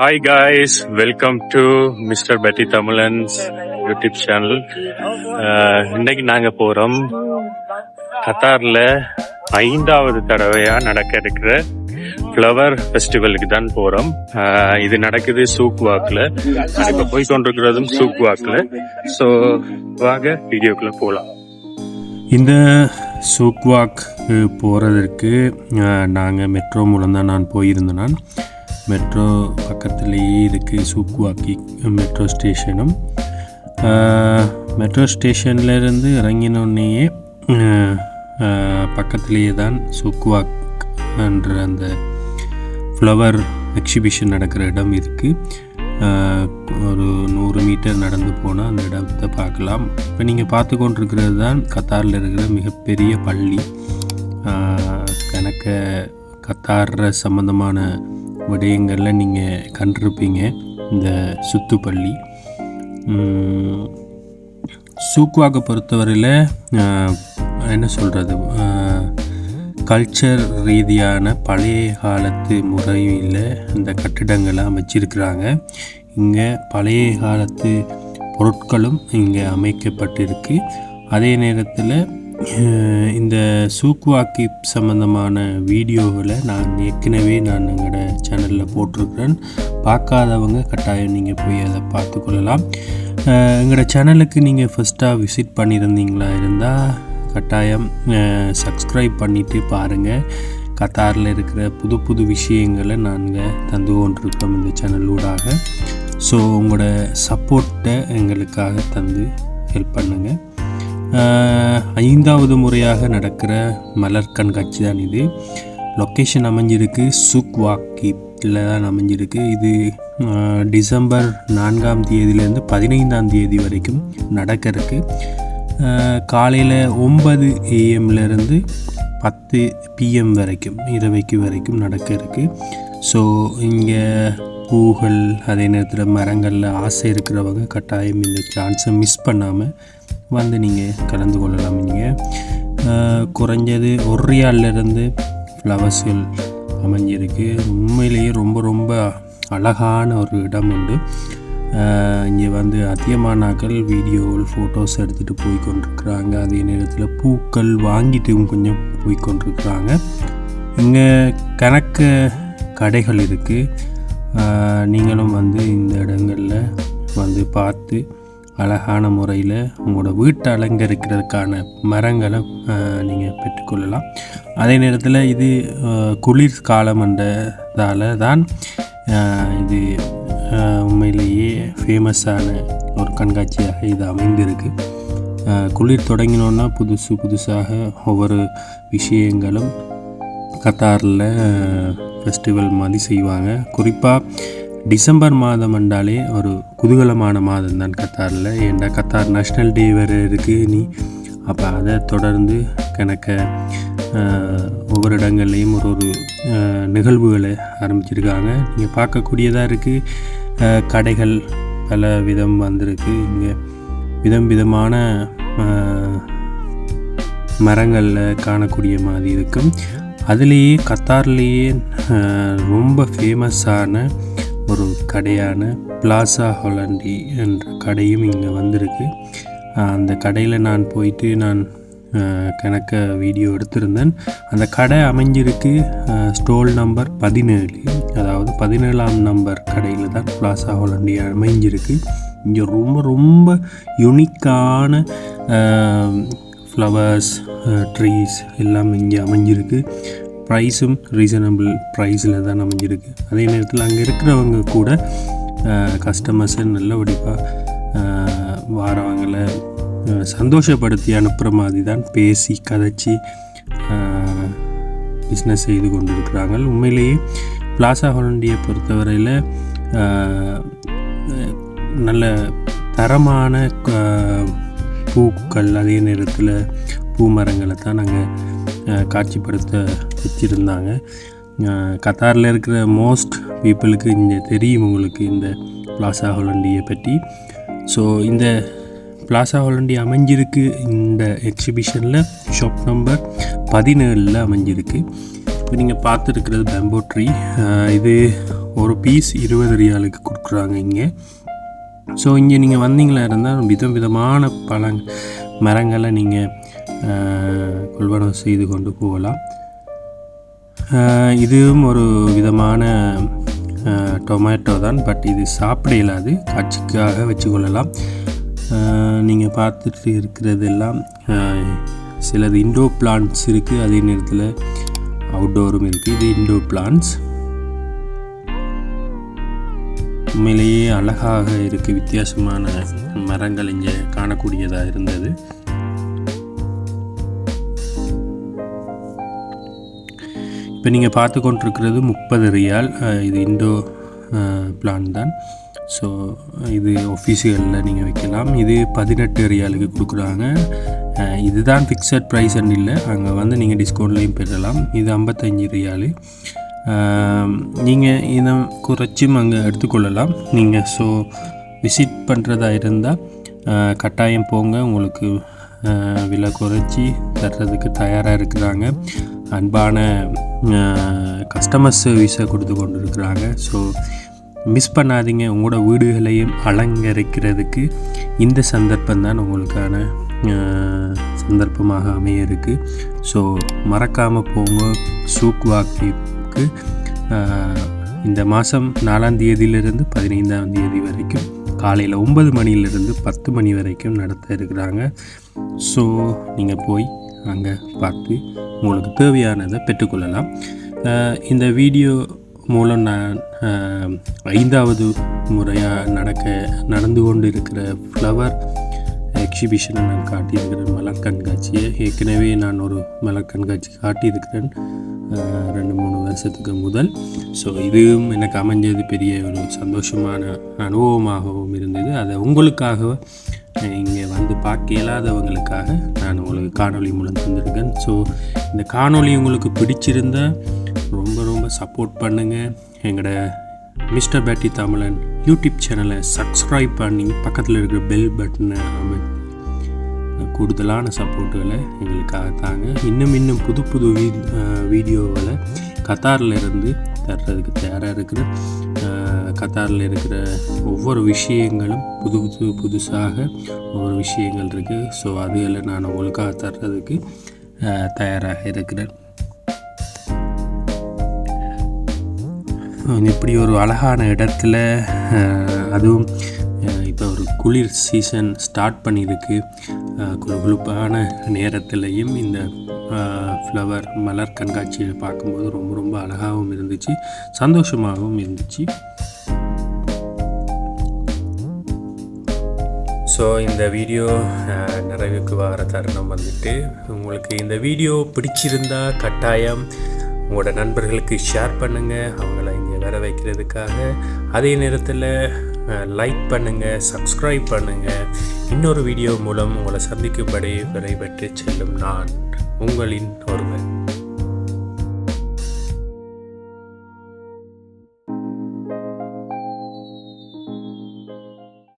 Hi guys welcome to mister பெட்டி தமிழன்ஸ் YouTube channel இன்னைக்கு நாங்கள் போகிறோம் கத்தாரில் ஐந்தாவது தடவையாக நடக்க இருக்கிற ஃப்ளவர் ஃபெஸ்டிவலுக்கு தான் போகிறோம் uh, இது நடக்குது சூக் வாக்கில் இப்போ போய் கொண்டிருக்கிறதும் சூக் வாக்கில் ஸோ வாங்க வீடியோக்குள்ளே போகலாம் இந்த சூக்வாக் போகிறதற்கு uh, நாங்கள் மெட்ரோ மூலம் தான் நான் போயிருந்தேன் நான். மெட்ரோ பக்கத்துலேயே இருக்குது சூக்குவாக்கி மெட்ரோ ஸ்டேஷனும். மெட்ரோ ஸ்டேஷன்லேருந்து இறங்கினோடனேயே பக்கத்துலேயே தான் சுக்குவாக் என்ற அந்த ஃப்ளவர் எக்ஸிபிஷன் நடக்கிற இடம் இருக்குது ஒரு நூறு மீட்டர் நடந்து போனால் அந்த இடத்தை பார்க்கலாம். இப்போ நீங்கள் பார்த்து கொண்டிருக்கிறது தான் கத்தாரில் இருக்கிற மிகப்பெரிய பள்ளி. கணக்க கத்தார் சம்மந்தமான விடயங்களில் நீங்கள் கண்டிருப்பீங்க. இந்த சுத்துப்பள்ளி. பள்ளி பொறுத்தவரையில் என்ன சொல்கிறது கல்ச்சர் ரீதியான பழைய காலத்து முறையில் இந்த கட்டிடங்களை அமைச்சிருக்கிறாங்க இங்கே பழைய காலத்து பொருட்களும் இங்கே அமைக்கப்பட்டிருக்கு. அதே நேரத்தில் இந்த சூக்வாக்கி சம்மந்தமான வீடியோவில் நான் ஏற்கனவே நான் எங்களோட சேனலில் போட்டிருக்கிறேன். பார்க்காதவங்க கட்டாயம் நீங்கள் போய் அதை பார்த்துக்கொள்ளலாம். எங்களோட சேனலுக்கு நீங்கள் ஃபஸ்ட்டாக விசிட் பண்ணியிருந்தீங்களா இருந்தால் கட்டாயம் சப்ஸ்கிரைப் பண்ணிவிட்டு பாருங்கள் கத்தாரில் இருக்கிற புது புது விஷயங்களை நாங்கள் தந்து கொண்டிருக்கோம் இந்த சேனலூடாக ஸோ உங்களோட சப்போர்ட்டை எங்களுக்காக தந்து ஹெல்ப் பண்ணுங்கள் ஐந்தாவது முறையாக நடக்கிற மலர் கண்காட்சி தான் இது. லொக்கேஷன் அமைஞ்சிருக்கு சுக்வாக்கில் தான் அமைஞ்சிருக்கு. இது டிசம்பர் நான்காம் தேதியிலேருந்து பதினைந்தாம் தேதி வரைக்கும் நடக்கிறதுக்கு. காலையில் ஒன்பது ஏஎம்லேருந்து பத்து பிஎம் வரைக்கும் இரவைக்கு வரைக்கும் நடக்க ஸோ இங்கே பூகள் அதே நேரத்தில் மரங்களில் ஆசை இருக்கிறவங்க கட்டாயம் இந்த சான்ஸை மிஸ் பண்ணாமல் வந்து நீங்கள் கலந்து கொள்ளலாம். நீங்கள் குறைஞ்சது ஒரு ரியால்லேருந்து ஃப்ளவர்ஸ்கள் அமைஞ்சிருக்கு. உண்மையிலேயே ரொம்ப ரொம்ப அழகான ஒரு இடம் உண்டு. இங்கே வந்து அதிகமானாக்கள் வீடியோவில் ஃபோட்டோஸ் எடுத்துகிட்டு போய் கொண்டிருக்கிறாங்க அதே நேரத்தில் பூக்கள் வாங்கிட்டும் கொஞ்சம் போய் கொண்டிருக்கிறாங்க இங்கே கணக்க கடைகள் இருக்குது நீங்களும் வந்து இந்த இடங்களில் வந்து பார்த்து அழகான முறையில் உங்களோட வீட்டை அலங்கரிக்கிறதுக்கான மரங்களை நீங்கள் பெற்றுக்கொள்ளலாம். அதே நேரத்தில் இது குளிர் காலம் தான் இது உண்மையிலேயே ஃபேமஸான ஒரு கண்காட்சியாக இது அமைந்திருக்கு. குளிர் தொடங்கினோன்னா புதுசு புதுசாக ஒவ்வொரு விஷயங்களும் கத்தாரில் ஃபெஸ்டிவல் மாதிரி செய்வாங்க. குறிப்பாக டிசம்பர் மாதம் என்றாலே ஒரு குதூகலமான மாதம் தான் கத்தாரில். ஏன்டா கத்தார் நேஷ்னல் டே வேறு இருக்குது நீ அப்போ அதை தொடர்ந்து கணக்க ஒவ்வொரு இடங்கள்லையும் ஒரு ஒரு நிகழ்வுகளை ஆரம்பிச்சிருக்காங்க. நீங்கள் பார்க்கக்கூடியதாக இருக்குது கடைகள் பல விதம் வந்திருக்கு. இங்கே விதம் விதமான மரங்களில் காணக்கூடிய மாதிரி இருக்கும். அதுலேயே கத்தார்லேயே ரொம்ப ஃபேமஸான ஒரு கடையான பிளாசா ஹொலண்டி என்ற கடையும் இங்கே வந்திருக்கு. அந்த கடையில் நான் போயிட்டு நான் கணக்க வீடியோ எடுத்திருந்தேன். அந்த கடை அமைஞ்சிருக்கு ஸ்டோல் நம்பர் பதினேழு. அதாவது பதினேழாம் நம்பர் கடையில் தான் பிளாசா ஹொலண்டி அமைஞ்சிருக்கு. இங்கே ரொம்ப ரொம்ப யுனிக்கான ஃப்ளவர்ஸ் ட்ரீஸ் எல்லாம் இங்கே அமைஞ்சிருக்கு. ப்ரைஸும் ரீசனபிள் ப்ரைஸில் தான் அமைஞ்சிருக்கு. அதே நேரத்தில் அங்கே இருக்கிறவங்க கூட கஸ்டமர்ஸை நல்லபடியாக வாரவங்களை சந்தோஷப்படுத்தி அனுப்புகிற மாதிரி தான் பேசி கதைச்சி பிஸ்னஸ் செய்து கொண்டிருக்கிறாங்க. உண்மையிலேயே பிளாசா ஹொலண்டியை பொறுத்தவரையில் நல்ல தரமான பூக்கள் அதே நேரத்தில் பூ மரங்களை தான் நாங்கள் காட்சிப்படுத்த வச்சுருந்தாங்க கத்தாரில் இருக்கிற மோஸ்ட் பீப்புளுக்கு இங்கே தெரியும் உங்களுக்கு இந்த பிளாசா ஹோலண்டியை பற்றி ஸோ இந்த பிளாசா ஹோலண்டி அமைஞ்சிருக்கு இந்த எக்ஸிபிஷனில் ஷாப் நம்பர் பதினேழில் அமைஞ்சிருக்கு. இப்போ நீங்கள் பார்த்துருக்கிறது பேம்போ ட்ரீ இது ஒரு பீஸ் இருபது ரியாலுக்கு கொடுக்குறாங்க இங்கே. ஸோ இங்கே நீங்கள் வந்தீங்களா இருந்தால் விதம் விதமான பழங் மரங்களை நீங்கள் கொள்வனம் செய்து கொண்டு போகலாம். இதுவும் ஒரு விதமான டொமேட்டோ தான். பட் இது சாப்பிட இல்லாது காட்சிக்காக வச்சுக்கொள்ளலாம். நீங்கள் பார்த்துட்டு இருக்கிறது எல்லாம் சிலது இண்டோ பிளான்ட்ஸ் இருக்குது அதே நேரத்தில் அவுட்டோரும் இருக்குது இது இண்டோ பிளான்ட்ஸ் உண்மையிலேயே அழகாக இருக்குது வித்தியாசமான மரங்கள் இங்கே காணக்கூடியதாக இருந்தது. இப்போ நீங்கள் பார்த்து கொண்டிருக்கிறது முப்பது ரியால். இது இண்டோ பிளான் தான். ஸோ இது ஒஃபீஷியலில் நீங்கள் வைக்கலாம். இது பதினெட்டு ரியாலுக்கு கொடுக்குறாங்க. இதுதான் ஃபிக்ஸட் ப்ரைஸ்ன்னு இல்லை. அங்கே வந்து நீங்கள் டிஸ்கவுண்ட்லேயும் பெறலாம். இது ஐம்பத்தஞ்சு ரியாலு. நீங்கள் இதை குறைச்சும் அங்கே எடுத்துக்கொள்ளலாம். நீங்கள் ஸோ விசிட் பண்ணுறதா இருந்தால் கட்டாயம் போங்க. உங்களுக்கு விலை குறைச்சி தர்றதுக்கு தயாராக இருக்கிறாங்க. அன்பான கஸ்டமர் சர்வீஸை கொடுத்து கொண்டு இருக்கிறாங்க ஸோ மிஸ் பண்ணாதீங்க. உங்களோட வீடுகளையும் அலங்கரிக்கிறதுக்கு இந்த சந்தர்ப்பம் தான் உங்களுக்கான சந்தர்ப்பமாக அமைய இருக்குது ஸோ மறக்காமல் போங்க. சூக் வாக்கிற்கு இந்த மாதம் நாலாம் தேதியிலிருந்து பதினைந்தாம் தேதி வரைக்கும் காலையில் ஒன்பது மணியிலிருந்து பத்து மணி வரைக்கும் நடத்த இருக்கிறாங்க. ஸோ நீங்கள் போய் அங்கே பார்த்து உங்களுக்கு தேவையானதை பெற்றுக்கொள்ளலாம். இந்த வீடியோ மூலம் நான் ஐந்தாவது முறையாக நடக்க நடந்து கொண்டு இருக்கிற ஃப்ளவர் எக்ஸிபிஷனை நான் காட்டியிருக்கிறேன் மலர் கண்காட்சியை ஏற்கனவே நான் ஒரு மலர் கண்காட்சி காட்டியிருக்கிறேன் ரெண்டு மூணு வருஷத்துக்கு முதல். ஸோ இதுவும் எனக்கு அமைஞ்சது பெரிய ஒரு சந்தோஷமான அனுபவமாகவும் இருந்தது. அதை உங்களுக்காக இங்கே வந்து பார்க்க இயலாதவங்களுக்காக நான் உங்களுக்கு காணொளி மூலம் தந்திருக்கேன். ஸோ இந்த காணொளி உங்களுக்கு பிடிச்சிருந்தால் ரொம்ப ரொம்ப சப்போர்ட் பண்ணுங்கள் எங்களோட மிஸ்டர் பேட்டி தமிழன் யூடியூப் சேனலை சப்ஸ்கிரைப் பண்ணி பக்கத்தில் இருக்கிற பெல் பட்டனை அமைத்து கூடுதலான சப்போர்ட்டுகளை எங்களுக்காக தாங்க. இன்னும் இன்னும் புது புது வீ வீடியோகளை கத்தாரில் இருந்து தர்றதுக்கு தயாராக இருக்கிற கத்தாரில் இருக்கிற ஒவ்வொரு விஷயங்களும் புது புது புதுசாக ஒவ்வொரு விஷயங்கள் இருக்குது ஸோ அதுகளை நான் உங்களுக்காக தர்றதுக்கு தயாராக இருக்கிறேன். இப்படி ஒரு அழகான இடத்துல அதுவும் இப்போ ஒரு குளிர் சீசன் ஸ்டார்ட் பண்ணியிருக்கு. குளுகுளுப்பான நேரத்துலையும் இந்த ஃப்ளவர் மலர் கண்காட்சியை பார்க்கும்போது ரொம்ப ரொம்ப அழகாகவும் இருந்துச்சு சந்தோஷமாகவும் இருந்துச்சு. ஸோ இந்த வீடியோ நிறைவுக்கு வர தருணம் வந்துட்டு உங்களுக்கு இந்த வீடியோ பிடிச்சிருந்தா கட்டாயம் உங்களோட நண்பர்களுக்கு ஷேர் பண்ணுங்கள் அவங்கள இங்கே வர வைக்கிறதுக்காக அதே நேரத்தில் லைக் பண்ணுங்கள் சப்ஸ்கிரைப் பண்ணுங்கள் இன்னொரு வீடியோ மூலம் உங்களை சந்திக்கும்படி விடைபெற்று செல்லும் நான் உங்களின் ஒருவன்